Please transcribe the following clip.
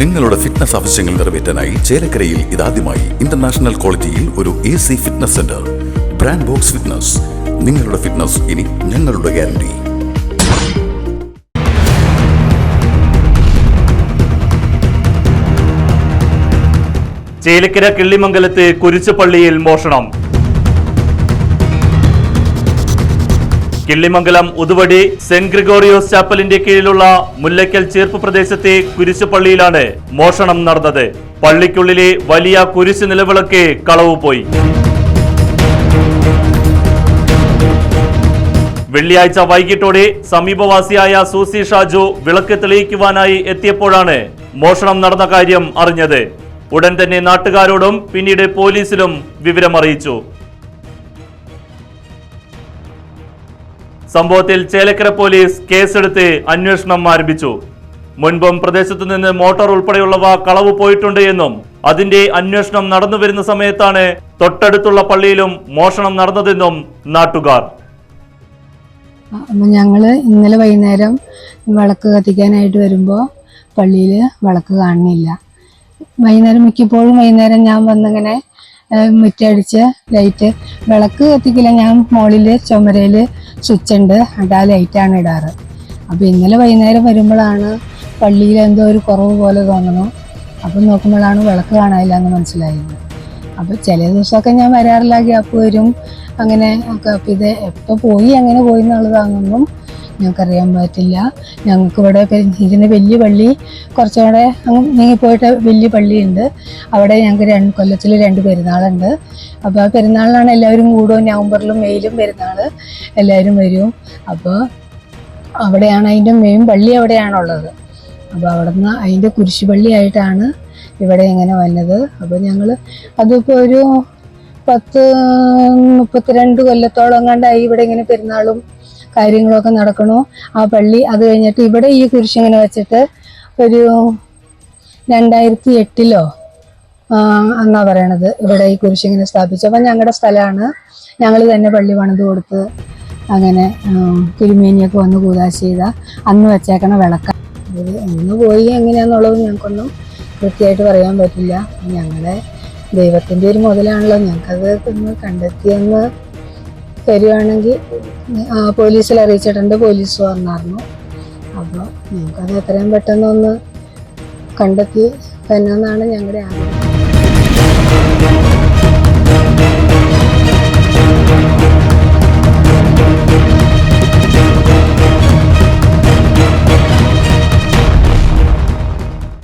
നിങ്ങളുടെ ഫിറ്റ്നസ് ആവശ്യങ്ങൾ നിറവേറ്റാനായി ചേലക്കരയിൽ ഇതാദ്യമായി ഇന്റർനാഷണൽ ക്വാളിറ്റിയിൽ ഒരു A C fitness centre brand box fitness നിങ്ങളുടെ ഫിറ്റ്നസ് ഇനി ഞങ്ങളുടെ ഗ്യാരണ്ടി ചേലക്കര കിള്ളിമംഗലത്ത് കുരിച്ചുപള്ളിയിൽ മോഷണം. കിള്ളിമംഗലം ഉതുവടി സെന്റ് ഗ്രിഗോറിയോസ് ചാപ്പലിന്റെ കീഴിലുള്ള മുല്ലയ്ക്കൽ ചേർപ്പ് പ്രദേശത്തെ കുരിശുപള്ളിയിലാണ് മോഷണം നടന്നത്. പള്ളിക്കുള്ളിലെ വലിയ കുരിശ് നിലവിളക്ക് കളവുപോയി വെള്ളിയാഴ്ച വൈകിട്ടോടെ സമീപവാസിയായ സൂസി ഷാജു വിളക്ക് തെളിയിക്കുവാനായി എത്തിയപ്പോഴാണ് മോഷണം നടന്ന കാര്യം അറിഞ്ഞത്. ഉടൻ തന്നെ നാട്ടുകാരോടും പിന്നീട് പോലീസിലും വിവരമറിയിച്ചു. സംഭവത്തിൽ ചേലക്കര പോലീസ് കേസെടുത്ത് അന്വേഷണം ആരംഭിച്ചു. മുൻപും പ്രദേശത്തു നിന്ന് മോട്ടോർ ഉൾപ്പെടെയുള്ളവ കളവ് പോയിട്ടുണ്ട് എന്നും അതിന്റെ അന്വേഷണം നടന്നു വരുന്ന സമയത്താണ് തൊട്ടടുത്തുള്ള പള്ളിയിലും മോഷണം നടന്നതെന്നും നാട്ടുകാർ. ഞങ്ങൾ ഇന്നലെ വൈകുന്നേരം വിളക്ക് കത്തിക്കാനായിട്ട് വരുമ്പോൾ പള്ളിയിൽ വിളക്ക് കാണുന്നില്ല. വൈകുന്നേരം മിക്കപ്പോഴും വൈകുന്നേരം ഞാൻ വന്നിങ്ങനെ മുറ്റടിച്ച് ലൈറ്റ് വിളക്ക് കത്തിക്കില്ല. ഞാൻ മുകളിൽ ചുമരയിൽ സ്വിച്ച് ഉണ്ട്. അത് ആ ലൈറ്റാണ് ഇടാറ്. അപ്പോൾ ഇന്നലെ വൈകുന്നേരം വരുമ്പോഴാണ് പള്ളിയിൽ എന്തോ ഒരു കുറവ് പോലെ തോന്നുന്നു. അപ്പം നോക്കുമ്പോഴാണ് വിളക്ക് കാണാനില്ല എന്ന് മനസ്സിലായത്. അപ്പോൾ ചില ദിവസമൊക്കെ ഞാൻ വരാറില്ല. ഗ്യാപ്പ് വരും. അങ്ങനെ ഒക്കെ. അപ്പം ഇത് എപ്പോൾ പോയി അങ്ങനെ പോയി എന്നുള്ളതാണെന്നും ഞങ്ങൾക്കറിയാൻ പറ്റില്ല. ഞങ്ങൾക്ക് ഇവിടെ ഇതിന് വലിയ പള്ളി കുറച്ചുകൂടെ അങ്ങ് നീങ്ങിപ്പോയിട്ട് വലിയ പള്ളിയുണ്ട്. അവിടെ ഞങ്ങൾക്ക് രണ്ട് കൊല്ലത്തിൽ രണ്ട് പെരുന്നാളുണ്ട്. അപ്പോൾ ആ പെരുന്നാളിനാണ് എല്ലാവരും കൂടും നവംബറിലും മെയിലും പെരുന്നാൾ എല്ലാവരും വരും. അപ്പോൾ അവിടെയാണ് അതിന്റെ മെയിൻ പള്ളി അവിടെയാണുള്ളത്. അപ്പോൾ അവിടുന്ന് അതിന്റെ കുരിശുപള്ളിയായിട്ടാണ് ഇവിടെ ഇങ്ങനെ വന്നത്. അപ്പോൾ ഞങ്ങൾ അതിപ്പോൾ ഒരു പത്ത് മുപ്പത്തിരണ്ട് കൊല്ലത്തോളം കണ്ടായി ഇവിടെ ഇങ്ങനെ പെരുന്നാളും കാര്യങ്ങളൊക്കെ നടക്കണു. ആ പള്ളി അത് കഴിഞ്ഞിട്ട് ഇവിടെ ഈ കുരിശിങ്ങനെ വെച്ചിട്ട് ഒരു രണ്ടായിരത്തി എട്ടിലോ എന്നാ പറയണത് ഇവിടെ ഈ കുരിശിങ്ങനെ സ്ഥാപിച്ചു. അപ്പം ഞങ്ങളുടെ സ്ഥലമാണ് ഞങ്ങൾ തന്നെ പള്ളി പണിത് കൊടുത്ത് അങ്ങനെ തിരുമേനിയൊക്കെ വന്ന് കൂതാശ ചെയ്ത. അന്ന് വെച്ചേക്കണ വിളക്ക. എന്ന് പോയി എങ്ങനെയാന്നുള്ളത് ഞങ്ങൾക്കൊന്നും കൃത്യമായിട്ട് പറയാൻ പറ്റില്ല. ഞങ്ങളെ ദൈവത്തിന്റെ ഒരു മുതലാണല്ലോ. ഞങ്ങൾക്കത് ഒന്ന് കണ്ടെത്തിയെന്ന് തരുവാണെങ്കിൽ പോലീസിൽ അറിയിച്ചിട്ടുണ്ട് പോലീസ് വന്നായിരുന്നു. അപ്പോൾ ഞങ്ങൾക്കത് എത്രയും പെട്ടെന്ന് ഒന്ന് കണ്ടെത്തി തന്നെന്നാണ് ഞങ്ങളുടെ ആഗ്രഹം.